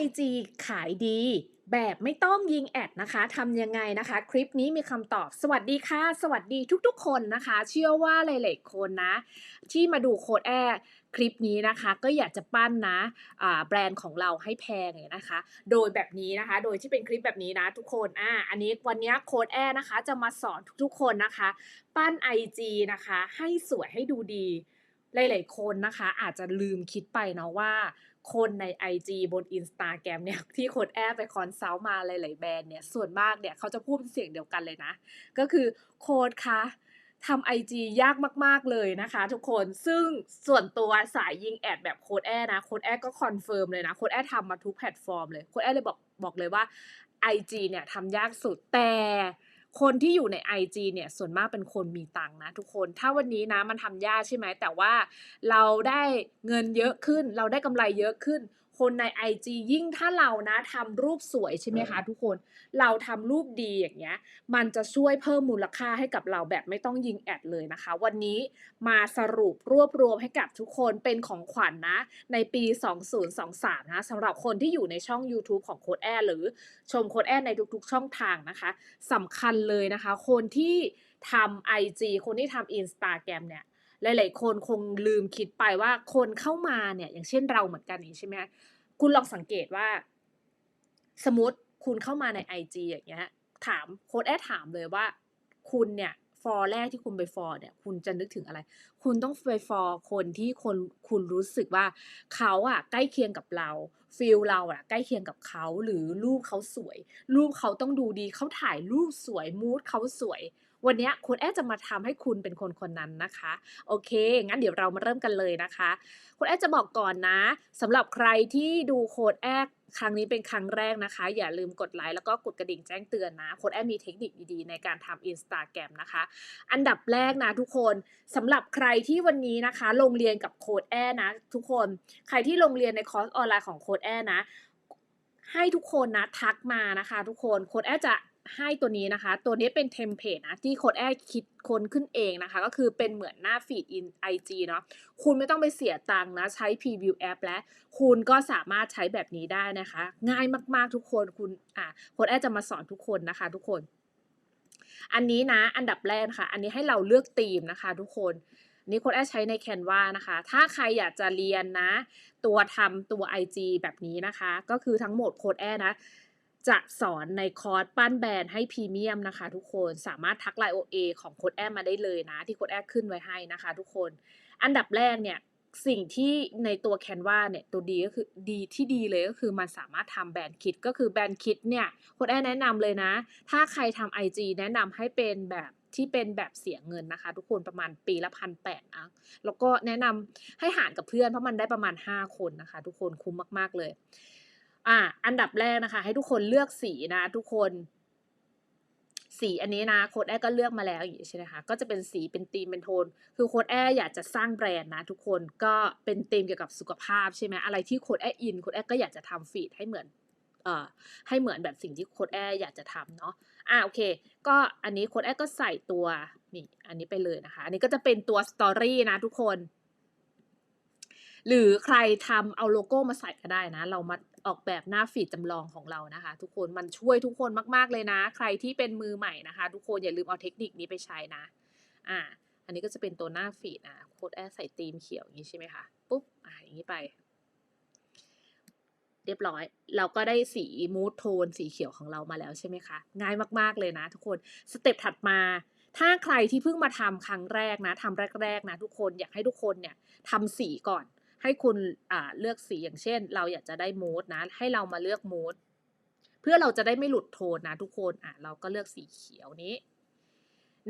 IG ขายดี แบบไม่ต้องยิงแอดนะคะทำยังไงนะคะ คลิปนี้มีคำตอบสวัสดีค่ะ สวัสดีทุกๆ คนนะคะ เชื่อว่าหลายๆคนนะ ที่มาดูโค้ดแอร์คลิปนี้นะคะก็อยากจะปั้นนะอ่าแบรนด์ของเราให้แพงเนี่ยนะคะ โดยแบบนี้นะคะ โดยที่เป็นคลิปแบบนี้นะทุกคนอ่าอันนี้วันนี้โค้ดแอร์นะคะ จะมาสอนทุกๆคนนะคะ ปั้น IG นะคะ ให้สวยให้ดูดีหลายๆคนนะคะ อาจจะลืมคิดไปเนาะว่า คนใน IG บน Instagram เนี่ยที่โค้ดแอร์ไปคอนซัลท์มาหลาย ๆ แบรนด์เนี่ยส่วนมากเนี่ยเขาจะพูดเป็นเสียงเดียวกันเลยนะ ก็คือโค้ดคะทำ IG ยากมาก ๆ เลยนะคะทุกคน ซึ่งส่วนตัวสายยิงแอดแบบโค้ดแอนะ โค้ดแอก็คอนเฟิร์มเลยนะ โค้ดแอทำมาทุกแพลตฟอร์มเลย โค้ดแอเลยบอกบอกเลยว่า IG เนี่ยทำยากสุดแต่ คนที่อยู่ใน IG เนี่ยส่วนมากเป็นคนมีตังค์นะทุกคน ถ้าวันนี้นะมันทำยากใช่ไหมแต่ว่าเราได้เงินเยอะขึ้น เราได้กำไรเยอะขึ้น คนใน IG ยิ่งถ้าเรานะทำรูปสวยใช่ไหมคะทุกคนเราทำรูปดีอย่างเงี้ย มันจะช่วยเพิ่มมูลค่าให้กับเราแบบไม่ต้องยิงแอดเลยนะคะ วันนี้มาสรุปรวบรวมให้กับทุกคนเป็นของขวัญนะในปี 2023 นะสำหรับคนที่อยู่ในช่อง YouTube ของโค้ดแอร์หรือชมโค้ดแอร์ในทุกๆ ช่องทางนะคะสำคัญเลยนะคะ คนที่ทำ IG คนที่ทำ Instagram เนี่ย หลาย ๆ คนคงลืมคิดไปว่าคนเข้ามาเนี่ย อย่างเช่นเราเหมือนกันนี้ใช่ไหมคุณลองสังเกตว่า สมมติคุณเข้ามาใน IG อย่างเงี้ย ถามโค้ดแอดถามเลยว่า คุณเนี่ยฟอร์แรกที่คุณไปฟอร์เนี่ย คุณจะนึกถึงอะไร คุณต้องไปฟอร์คนที่คนคุณรู้สึกว่าเขาอะใกล้เคียงกับเราฟิลเราอะใกล้เคียงกับเขาหรือรูปเขาสวย รูปเขาต้องดูดีเขาถ่ายรูปสวยมูดเขาสวย วันนี้โค้ดแอจะมาทำให้คุณเป็นคนคนนั้นนะคะ โอเค งั้นเดี๋ยวเรามาเริ่มกันเลยนะคะโค้ดแอจะบอกก่อนนะสำหรับใครที่ดูโค้ดแอครั้งนี้เป็นครั้งแรกนะคะ อย่าลืมกดไลค์แล้วก็กดกระดิ่งแจ้งเตือนนะโค้ดแอดมีเทคนิคดีๆในการทำ Instagram นะคะ อันดับแรกนะทุกคนสำหรับใครที่วันนี้นะคะลงเรียนกับโค้ดแอนะ ทุกคนใครที่ลงเรียนในคอร์สออนไลน์ของโค้ดแอนะ ให้ทุกคนนะทักมานะคะ ทุกคนโค้ดแอจะ ให้ตัวนี้นะคะ ตัวนี้เป็นเทมเพลตนะที่โค้ดแอดคิดค้นขึ้นเองนะคะ ก็คือเป็นเหมือนหน้าฟีดอินไอจีเนาะคุณไม่ต้องไปเสียตังค์นะใช้ Preview App และคุณก็สามารถใช้แบบนี้ได้นะคะ ง่ายมากๆทุกคนคุณอะโค้ดแอดจะมาสอนทุกคนนะคะทุกคน อันนี้นะอันดับแรกนะคะอันนี้ให้เราเลือกธีมนะคะ ทุกคนนี่โค้ดแอดใช้ใน Canva นะคะ ถ้าใครอยากจะเรียนนะ ตัวทำตัว IG แบบนี้นะคะ ก็คือทั้งหมดโค้ดแอดนะ จะสอนในคอร์สปั้นแบรนด์ให้พรีเมียมนะคะ ทุกคนสามารถทักไลน์ OA ของโค้ดแอดมาได้เลยนะ ที่โค้ดแอดขึ้นไว้ให้นะคะ ทุกคนอันดับแรกเนี่ยสิ่งที่ในตัว Canva เนี่ยตัวดีก็คือดีที่ดีเลยก็คือมันสามารถทำแบรนด์คิดก็คือแบรนด์คิดเนี่ยโค้ดแอดแนะนำเลยนะ ถ้าใครทำ IG แนะนำให้เป็นแบบที่เป็นแบบเสียเงินนะคะ ทุกคนประมาณปีละพันแปดนะแล้วก็แนะนำให้หารกับเพื่อนเพราะมันได้ประมาณ 5 คนนะคะ ทุกคนคุ้มมากๆเลย อ่าอันดับแรกนะคะ ให้ทุกคนเลือกสีนะ ทุกคน สีอันนี้นะโค้ดแอร์ก็เลือกมาแล้วอย่างนี้ใช่ไหมคะก็จะเป็นสีเป็นธีมเป็นโทน คือโค้ดแอร์อยากจะสร้างแบรนด์นะ ทุกคนก็เป็นธีมเกี่ยวกับสุขภาพใช่ไหมอะไรที่โค้ดแอร์อินโค้ดแอร์ก็อยากจะทำฟีดให้เหมือนเอ่อให้เหมือนแบบสิ่งที่โค้ดแอร์อยากจะทำเนาะอ่าโอเค ก็อันนี้โค้ดแอร์ก็ใส่ตัวนี่อันนี้ไปเลยนะคะ อันนี้ก็จะเป็นตัวสตอรี่นะทุกคน หรือใครทำเอาโลโก้มาใส่ก็ได้นะ เรามาออกแบบหน้าฟีดจำลองของเรานะคะ ทุกคนมันช่วยทุกคนมากๆเลยนะ ใครที่เป็นมือใหม่นะคะ ทุกคนอย่าลืมเอาเทคนิคนี้ไปใช้นะ อ่า อันนี้ก็จะเป็นตัวหน้าฟีดนะโค้ดแอดใส่ธีมเขียวอย่างนี้ใช่ไหมคะปุ๊บอ่าอย่างนี้ไป เรียบร้อย เราก็ได้สีมูทโทนสีเขียวของเรามาแล้วใช่ไหมคะง่ายมากๆเลยนะ ทุกคนสเต็ปถัดมาถ้าใครที่เพิ่งมาทำครั้งแรกนะทำแรก ๆ นะ ทุกคนอยากให้ทุกคนเนี่ยทำสีก่อน ให้คุณอ่าเลือกสีอย่างเช่น เราอยากจะได้มูดนะ ให้เรามาเลือกมูดเพื่อเราจะได้ไม่หลุดโทนนะทุกคนอะเราก็เลือกสีเขียวนี้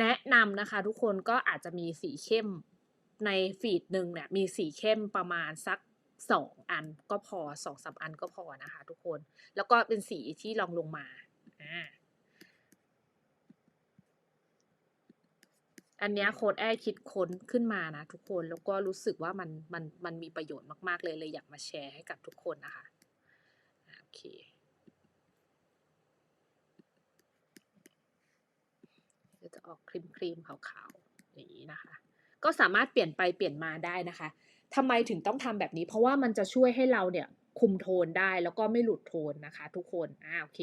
แนะนำนะคะ ทุกคนก็อาจจะมีสีเข้มในฟีดหนึ่งเนี่ยมีสีเข้มประมาณสักสองอันก็พอสองสามอันก็พอนะคะ ทุกคน แล้วก็เป็นสีที่ลองลงมาอ่า อันเนี้ยโค้ดแอร์คิดค้นขึ้นมานะทุกคนแล้วก็รู้สึกว่ามันมันมันมีประโยชน์มาก ๆ เลยเลยอยากมาแชร์ให้กับทุกคนนะคะโอเคจะออกครีมครีมขาวๆอย่างนี้นะคะ ก็สามารถเปลี่ยนไปเปลี่ยนมาได้นะคะทำไมถึงต้องทำแบบนี้ เพราะว่ามันจะช่วยให้เราเนี่ยคุมโทนได้แล้วก็ไม่หลุดโทนนะคะ ทุกคนอ่าโอเค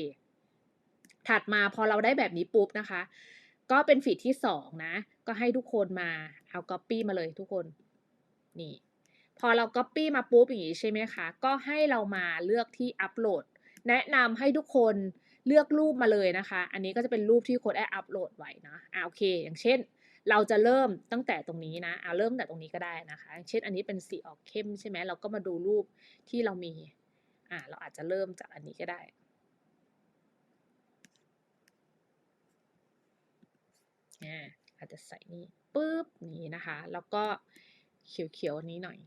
ถัดมาพอเราได้แบบนี้ปุ๊บนะคะ ก็เป็นฟีดที่สองนะ ก็ให้ทุกคนมาเอา copy มาเลยทุกคน นี่ พอเรา copy มาปุ๊บอย่างนี้ใช่ไหมคะ ก็ให้เรามาเลือกที่อัปโหลด แนะนำให้ทุกคนเลือกรูปมาเลยนะคะ อันนี้ก็จะเป็นรูปที่โค้ดแออัปโหลดไว้นะอ่าโอเค อย่างเช่น เราจะเริ่มตั้งแต่ตรงนี้นะเอาเริ่มแต่ตรงนี้ก็ได้นะคะ อย่างเช่น อันนี้เป็นสีออกเข้มใช่ไหมเราก็มาดูรูปที่เรามี อ่า เราอาจจะเริ่มจากอันนี้ก็ได้ อ่าอาจจะใส่นี่ปุ๊บนี้นะคะ แล้วก็เขียวๆนี้หน่อย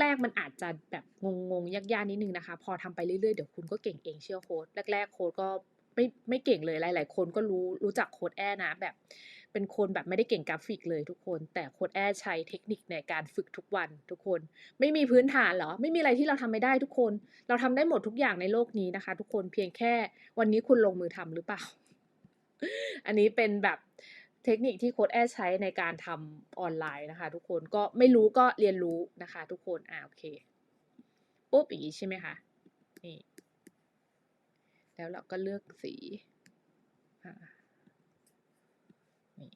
แรกๆ มันอาจจะแบบงงๆ ยากๆ นิดนึงนะคะ พอทำไปเรื่อยๆ เดี๋ยวคุณก็เก่งเองเชื่อโค้ดแรกๆ โค้ดก็ไม่ไม่เก่งเลยหลาย ๆ คนก็รู้รู้จักโค้ดแอนะแบบ เป็นคนแบบไม่ได้เก่งกราฟิกเลยทุกคน แต่โค้ดแอใช้เทคนิคในการฝึกทุกวันทุกคน ไม่มีพื้นฐานเหรอ ไม่มีอะไรที่เราทำไม่ได้ทุกคน เราทำได้หมดทุกอย่างในโลกนี้นะคะ ทุกคนเพียงแค่วันนี้คุณลงมือทำหรือเปล่า อันนี้เป็นแบบเทคนิคที่โค้ดแอใช้ในการทำออนไลน์นะคะ ทุกคนก็ไม่รู้ก็เรียนรู้นะคะ ทุกคนอ่าโอเคปุ๊บอย่างนี้ใช่ไหมคะนี่แล้วเราก็เลือกสีอ่า นี่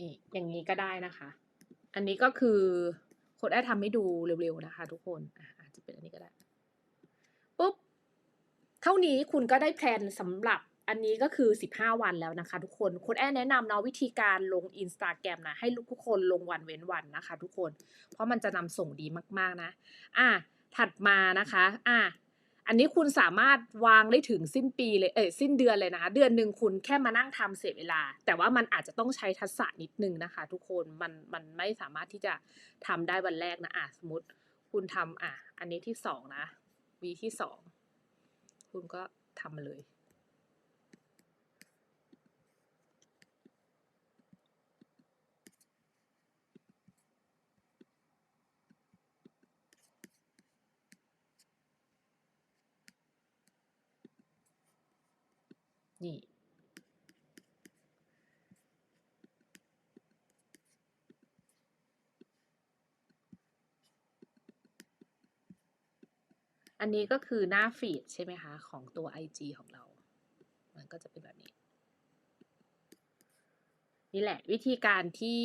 นี่อย่างนี้ก็ได้นะคะ อันนี้ก็คือโค้ดแอดทำให้ดูเร็วๆนะคะ ทุกคนอาจจะเป็นอันนี้ก็ได้ปุ๊บเท่านี้คุณก็ได้แพลนสำหรับอันนี้ก็คือ 15 วันแล้วนะคะ ทุกคนโค้ดแอดแนะนำเนาะวิธีการลง Instagram นะ ให้ทุกคนลงวันเว้นวันนะคะ ทุกคน เพราะมันจะนำส่งดีมากๆนะ อะถัดมานะคะ อะ อันนี้คุณสามารถวางได้ถึงสิ้นปีเลยเอ้ยสิ้นเดือนเลยนะคะ เดือนหนึ่งคุณแค่มานั่งทำเสียเวลา แต่ว่ามันอาจจะต้องใช้ทักษะนิดนึงนะคะ ทุกคนมันมันไม่สามารถที่จะทำได้วันแรกนะอะสมมติคุณทำอะ อันนี้ที่สองนะวีที่สองคุณก็ทำมาเลย นี่ อันนี้ก็คือหน้าฟีดใช่ไหมคะ ของตัว IG ของเรา มันก็จะเป็นแบบนี้ นี่แหละวิธีการที่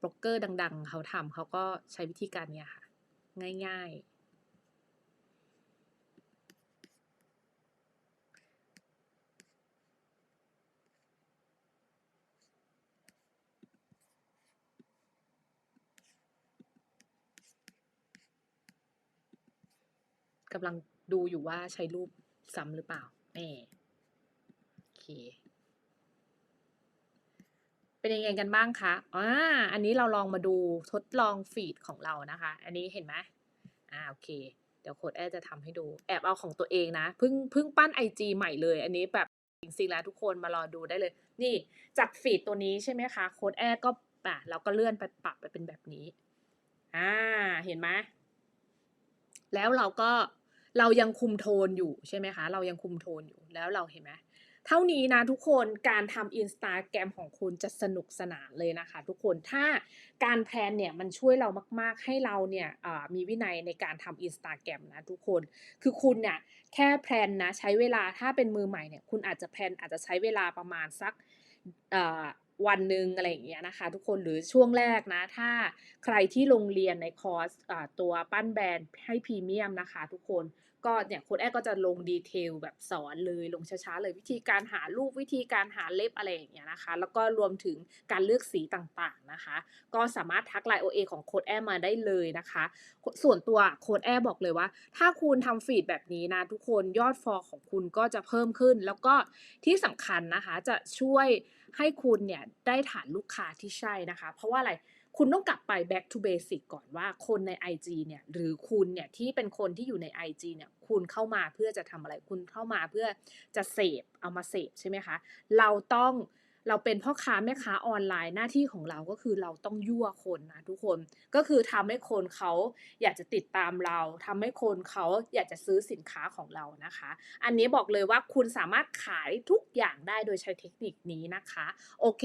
บล็อกเกอร์ดัง ๆ เขาทำเขาก็ใช้วิธีการเนี้ยค่ะ ง่าย ๆ กำลังดูอยู่ว่าใช้รูปซ้ำหรือเปล่าแน่โอเค เป็นยังไงกันบ้างคะอ่าอันนี้เราลองมาดูทดลองฟีดของเรานะคะ อันนี้เห็นไหมอ่าโอเค เดี๋ยวโค้ดแอจะทำให้ดู แอบเอาของตัวเองนะ เพิ่งเพิ่งปั้นไอจีใหม่เลย อันนี้แบบจริงๆแล้วทุกคนมารอดูได้เลย นี่จากฟีดตัวนี้ใช่ไหมคะ โค้ดแอก็อะเราก็เลื่อนไปปรับไปเป็นแบบนี้ อ่า เห็นไหม แล้วเราก็ เรายังคุมโทนอยู่ใช่ไหมคะ เรายังคุมโทนอยู่แล้วเราเห็นไหมเท่านี้นะทุกคนการทำอินสตาแกรมของคุณจะสนุกสนานเลยนะคะ ทุกคนถ้าการแพลนเนี่ยมันช่วยเรามาก ๆ ให้เราเนี่ยมีวินัยในการทำอินสตาแกรมนะทุกคนคือคุณเนี่ยแค่แพลนนะใช้เวลาถ้าเป็นมือใหม่เนี่ยคุณอาจจะแพลนอาจจะใช้เวลาประมาณสัก วันหนึ่งอะไรอย่างเงี้ยนะคะทุกคนหรือช่วงแรกนะ ถ้าใครที่ลงเรียนในคอร์สตัวปั้นแบรนด์ให้พรีเมียมนะคะ ทุกคนก็เนี่ยโค้ดแอดก็จะลงดีเทลแบบสอนเลยลงช้าๆเลยวิธีการหารูปวิธีการหาเล็บอะไรอย่างเงี้ยนะคะ แล้วก็รวมถึงการเลือกสีต่างๆนะคะ ก็สามารถทักไลน์ OA ของโค้ดแอมาได้เลยนะคะ ส่วนตัวโค้ดแอบอกเลยว่า ถ้าคุณทำฟีดแบบนี้นะ ทุกคนยอดฟอลของคุณก็จะเพิ่มขึ้น แล้วก็ที่สำคัญนะคะจะช่วย ให้คุณเนี่ยได้ฐานลูกค้าที่ใช่นะคะ เพราะว่าอะไรคุณต้องกลับไป back to basic ก่อนว่าคนใน IG เนี่ยหรือคุณเนี่ยที่เป็นคนที่อยู่ใน IG เนี่ยคุณเข้ามาเพื่อจะทำอะไรคุณเข้ามาเพื่อจะเสพเอามาเสพใช่ไหมคะ เราต้อง เราเป็นพ่อค้าแม่ค้าออนไลน์หน้าที่ของเราก็คือเราต้องยั่วคนนะทุกคนก็คือทำให้คนเขาอยากจะติดตามเราทำให้คนเขาอยากจะซื้อสินค้าของเรานะคะ อันนี้บอกเลยว่าคุณสามารถขายทุกอย่างได้โดยใช้เทคนิคนี้นะคะ โอเค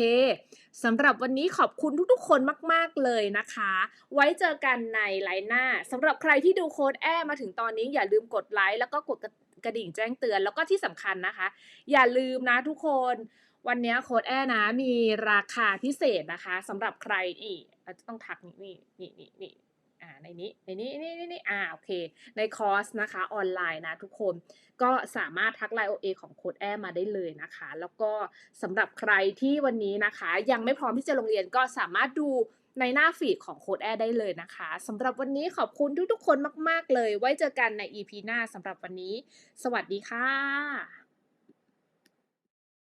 สำหรับวันนี้ขอบคุณทุกๆ คนมาก ๆ เลยนะคะ ไว้เจอกันในไลน์หน้าสำหรับใครที่ดูโค้ดแอมาถึงตอนนี้อย่าลืมกดไลค์แล้วก็กดกระดิ่งแจ้งเตือนแล้วก็ที่สำคัญนะคะ อย่าลืมนะทุกคน วันนี้โค้ดแอร์นะมีราคาพิเศษนะคะสำหรับใครอีกจะต้องทักนี่นี่นี่นี่อ่าในนี้ในนี้นี่นี่นี่อ่าโอเค ในคอร์สนะคะออนไลน์นะทุกคนก็สามารถทักไลน์ OA ของโค้ดแอร์มาได้เลยนะคะ แล้วก็สำหรับใครที่วันนี้นะคะ ยังไม่พร้อมที่จะลงเรียนก็สามารถดูในหน้าฟีดของโค้ดแอร์ได้เลยนะคะสำหรับวันนี้ขอบคุณทุกๆคนมาก ๆ เลย ไว้เจอกันใน EP หน้าสำหรับวันนี้ สวัสดีค่ะ